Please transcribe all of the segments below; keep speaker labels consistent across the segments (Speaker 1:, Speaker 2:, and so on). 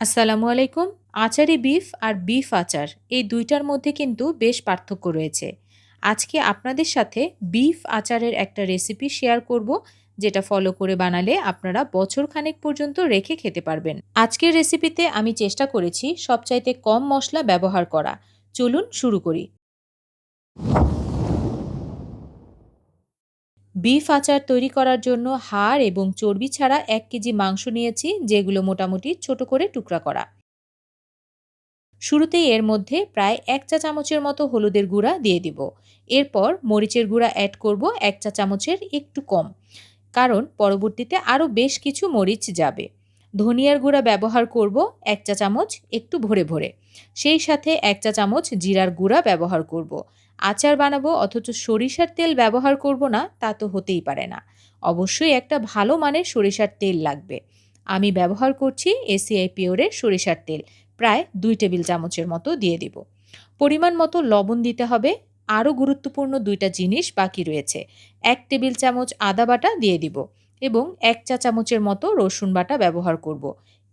Speaker 1: আসসালামু আলাইকুম। আচারি বিফ আর বিফ আচার, এই দুইটার মধ্যে কিন্তু বেশ পার্থক্য রয়েছে। আজকে আপনাদের সাথে বিফ আচারের একটা রেসিপি শেয়ার করব, যেটা ফলো করে বানালে আপনারা বছর খানেক পর্যন্ত রেখে খেতে পারবেন। আজকের রেসিপিতে আমি চেষ্টা করেছি সবচাইতে কম মশলা ব্যবহার করা। চলুন শুরু করি। বিফ আচার তৈরি করার জন্য হাড় এবং চর্বি ছাড়া এক কেজি মাংস নিয়েছি, যেগুলো মোটামুটি ছোট করে টুকরা করা। শুরুতেই এর মধ্যে প্রায় এক চা চামচের মতো হলুদের গুঁড়া দিয়ে দিব। এরপর মরিচের গুঁড়া অ্যাড করব এক চা চামচের একটু কম, কারণ পরবর্তীতে আরও বেশ কিছু মরিচ যাবে। ধনিয়ার গুঁড়া ব্যবহার করব এক চা চামচ একটু ভরে ভরে। সেই সাথে এক চা চামচ জিরার গুঁড়া ব্যবহার করব। আচার বানাবো অথচ সরিষার তেল ব্যবহার করব না, তা তো হতেই পারে না অবশ্যই একটা ভালো মানের সরিষার তেল লাগবে আমি ব্যবহার করছি এসিআই পিওরের সরিষার তেল, প্রায় দুই টেবিল চামচের মতো দিয়ে দিব পরিমাণ মতো লবণ দিতে হবে, আরও গুরুত্বপূর্ণ দুইটা জিনিস বাকি রয়েছে এক টেবিল চামচ আদা বাটা দিয়ে দিব এবং এক চা চামচের মতো রসুন বাটা ব্যবহার করব।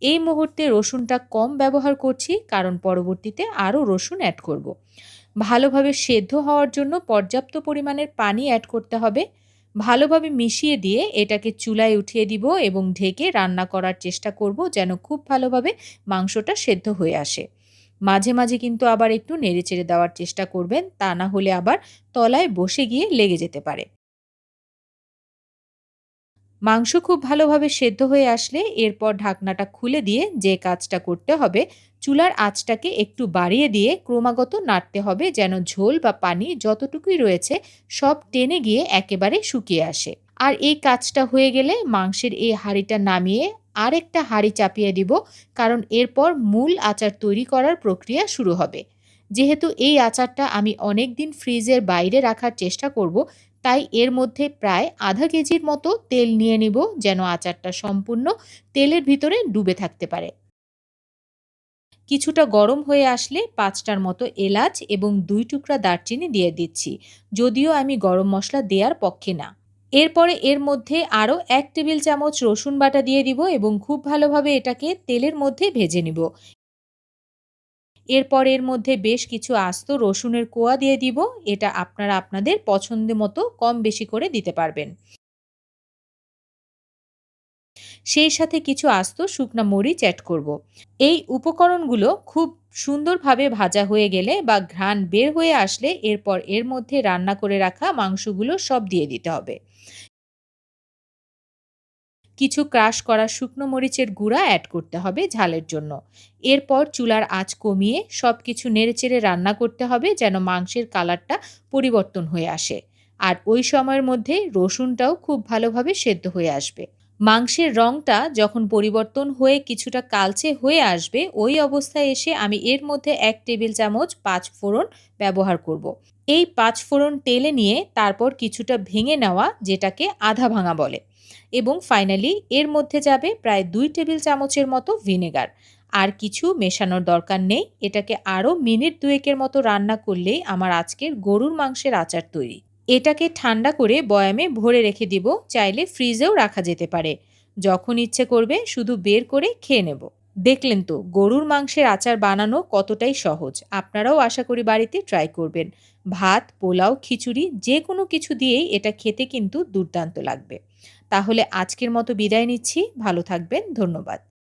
Speaker 1: এই মুহূর্তে রসুনটা কম ব্যবহার করছি, কারণ পরবর্তীতে আরও রসুন অ্যাড করব। ভালোভাবে সেদ্ধ হওয়ার জন্য পর্যাপ্ত পরিমাণের পানি অ্যাড করতে হবে। ভালোভাবে মিশিয়ে দিয়ে এটাকে চুলায় উঠিয়ে দিব এবং ঢেকে রান্না করার চেষ্টা করব যেন খুব ভালোভাবে মাংসটা সেদ্ধ হয়ে আসে। মাঝে মাঝে কিন্তু আবার একটু নেড়ে চেড়ে দেওয়ার চেষ্টা করবেন, তা না হলে আবার তলায় বসে গিয়ে লেগে যেতে পারে। মাংস খুব ভালোভাবে সেদ্ধ হয়ে আসলে এরপর ঢাকনাটা খুলে দিয়ে যে কাজটা করতে হবে, চুলার আঁচটাকে একটু বাড়িয়ে দিয়ে ক্রমাগত নাড়তে হবে যেন ঝোল বা পানি যতটুকুই রয়েছে সব টেনে গিয়ে একেবারে শুকিয়ে আসে। আর এই কাজটা হয়ে গেলে মাংসের এই হাঁড়িটা নামিয়ে আরেকটা হাঁড়ি চাপিয়ে দিব, কারণ এরপর মূল আচার তৈরি করার প্রক্রিয়া শুরু হবে। যেহেতু এই আচারটা আমি অনেক দিন ফ্রিজের বাইরে রাখার চেষ্টা করব তাই এর মধ্যে প্রায় আধা কেজির মতো তেল নিয়ে নিব যেন আচারটা সম্পূর্ণ তেলের ভিতরে ডুবে থাকতে পারে। কিছুটা গরম হয়ে আসলে পাঁচটার মতো এলাচ এবং দুই টুকরা দারচিনি দিয়ে দিচ্ছি, যদিও আমি গরম মশলা দেওয়ার পক্ষে না। এরপরে এর মধ্যে আরও এক টেবিল চামচ রসুন বাটা দিয়ে দিব এবং খুব ভালোভাবে এটাকে তেলের মধ্যে ভেজে নিব। এরপর এর মধ্যে বেশ কিছু আস্ত রসুনের কোয়া দিয়ে দিব। এটা আপনারা আপনাদের পছন্দ মতো কম বেশি করে দিতে পারবেন। সেই সাথে কিছু আস্ত শুকনা মরিচ অ্যাড করব। এই উপকরণগুলো খুব সুন্দরভাবে ভাজা হয়ে গেলে বা ঘ্রাণ বের হয়ে আসলে এরপর এর মধ্যে রান্না করে রাখা মাংসগুলো সব দিয়ে দিতে হবে। কিছু ক্রাশ করা শুকনো মরিচের গুঁড়া অ্যাড করতে হবে ঝালের জন্য। এরপর চুলার আঁচ কমিয়ে সব কিছু নেড়েচেড়ে রান্না করতে হবে যেন মাংসের কালারটা পরিবর্তন হয়ে আসে। আর ওই সময়ের মধ্যে রসুনটাও খুব ভালোভাবে সেদ্ধ হয়ে আসবে। মাংসের রঙটা যখন পরিবর্তন হয়ে কিছুটা কালচে হয়ে আসবে, ওই অবস্থায় এসে আমি এর মধ্যে এক টেবিল চামচ পাঁচ ফোড়ন ব্যবহার করব। এই পাঁচ ফোড়ন তেলে নিয়ে তারপর কিছুটা ভেঙে নেওয়া, যেটাকে আধা ভাঙা বলে। এবং ফাইনালি এর মধ্যে যাবে প্রায় দুই টেবিল চামচের মতো ভিনেগার। আর কিছু মেশানোর দরকার নেই, এটাকে আরও মিনিট দুয়েকের মতো রান্না করলেই আমার আজকের গরুর মাংসের আচার তৈরি। এটাকে ঠান্ডা করে বয়ামে ভরে রেখে দিব, চাইলে ফ্রিজেও রাখা যেতে পারে। যখন ইচ্ছে করবে, শুধু বের করে খেয়ে নেব। দেখলেন তো, গরুর মাংসের আচার বানানো কতটাই সহজ। আপনারাও আশা করি বাড়িতে ট্রাই করবেন। ভাত, পোলাও, খিচুড়ি যে কোনো কিছু দিয়েই এটা খেতে কিন্তু দুর্দান্ত লাগবে। তাহলে আজকের মতো বিদায় নিচ্ছি। ভালো থাকবেন। ধন্যবাদ।